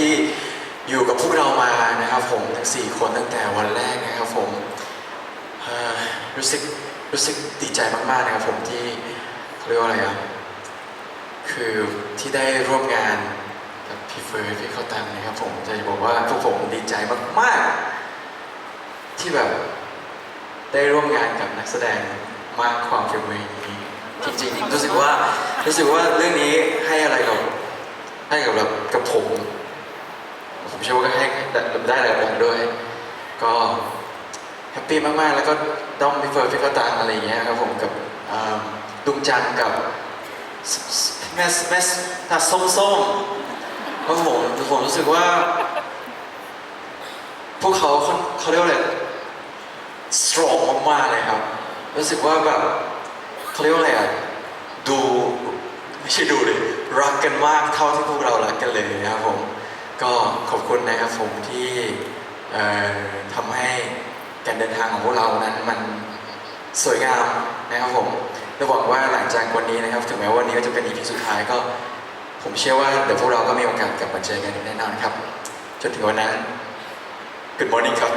ที่อยู่กับพวกเรามานะครับผมทั้งสี่คนตั้งแต่วันแรกนะครับผมรู้สึกรู้สึกดีใจมากๆนะครับผมที่เขาเรียกว่าอะไรอะคือที่ได้ร่วมงานกับพี่เฟิร์สพี่เข้าตังนะครับผมจะบอกว่าพวกผมดีใจมากๆ ที่แบบได้ร่วมงานกับนักแสดงมากความฝีมือองนี้จริงๆรู้สึกว่ารู้สึกว่าเรื่องนี้ให้อะไรกับให้กับแบบกับผม ผมเชื่อว่าก็ให้ได้อะไรแบบด้วย ก็แฮปปี้มากๆ แล้วก็ด้อมพี่เฟิร์นพี่ก็ตางอะไรอย่างเงี้ยครับผมกับดุงจันทร์กับสสแม่แม่ตาส้มๆเพราะผมผมรู้สึกว่า พวกเขาเขาเขาเรียกว่าอะไร strong มากๆเลยครับ รู้สึกว่าแบบเขาเรียกว่าอะไรอะดูไม่ใช่ดูเลยรักกันมากเท่าที่พวกเรารักกันเลยนะครับผม ก็ขอบคุณนะครับผมที่ทำให้การเดินทางของพวกเรานั้นมันสวยงามนะครับผมและหวังว่าหลังจากวันนี้นะครับ ถึงแม้ว่าวันนี้ก็จะเป็น EP สุดท้ายก็ ผมเชื่อว่าเดี๋ยวพวกเราก็มีโอกาสกลับมาเจอกันแน่นอนครับ จนถึงวันนั้น Good morning ครับ